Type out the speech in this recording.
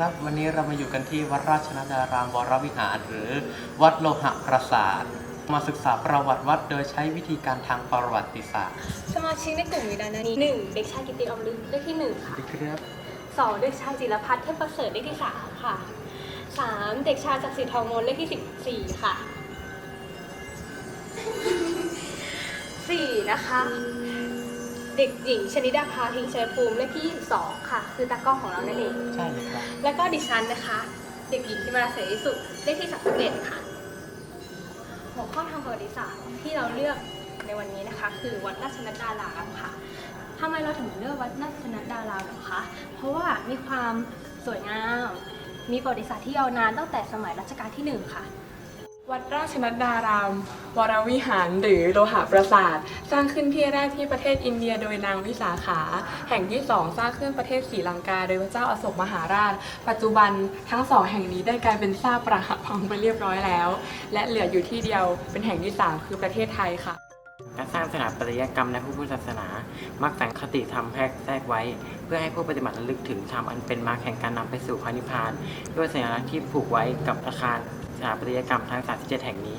ครับ วันนี้เรามาอยู่กันที่วัดราชนดารามวรวิหาร หรือวัดโลหะปราสาท มาศึกษาประวัติวัดโดยใช้วิธีการทางประวัติศาสตร์สมาชิกในกลุ่มมีดังนี้หนึ่งเด็กชายกิติอมฤตเลขที่หนึ่งค่ะดีครับสองเด็กชายจิรพัฒน์เทพประเสริฐเลขที่สามค่ะสามเด็กชายศักดิ์สิทธิ์ทองมนเลขที่สิบสี่ค่ะสี่นะคะ เด็กหญิงชนิดาภาทิงชัยภูมิเลขที่ยี่สิบสองค่ะ คือตากล้องของเรานั่นเอง ใช่เลยครับแล้วก็ดิฉันนะคะ เด็กหญิงที่มาเสรีสุขเลขที่สามสิบเอ็ดค่ะ หัวข้อทางประวัติศาสตร์ที่เราเลือกในวันนี้นะคะ คือวัดราชนัดดารามค่ะทำไมเราถึงเลือกวัดราชนัดดารามเหรอคะ เพราะว่ามีความสวยงาม มีประวัติศาสตร์ที่ยาวนานตั้งแต่สมัยรัชกาลที่หนึ่งค่ะ วัดราชนัดดาราม วรวิหารหรือโลหะปราสาท สร้างขึ้นที่แรกที่ประเทศอินเดียโดยนางวิสาขา แห่งที่สองสร้างขึ้นประเทศศรีลังกา โดยพระเจ้าอโศกมหาราช ปัจจุบันทั้งสองแห่งนี้ได้กลายเป็นซากปรักหักพังไปเรียบร้อยแล้ว และเหลืออยู่ที่เดียวเป็นแห่งที่สามคือประเทศไทยค่ะการสร้างสถาปัตยกรรมในพระพุทธศาสนา มักแฝงคติธรรมแพรกแทรกไว้ เพื่อให้ผู้ปฏิบัติระลึกถึงธรรมอันเป็นมาแห่งการนำไปสู่พระนิพพาน ด้วยสัญลักษณ์ที่ผูกไว้กับอาคาร สถาปัตยกรรมทั้ง 37 แห่งนี้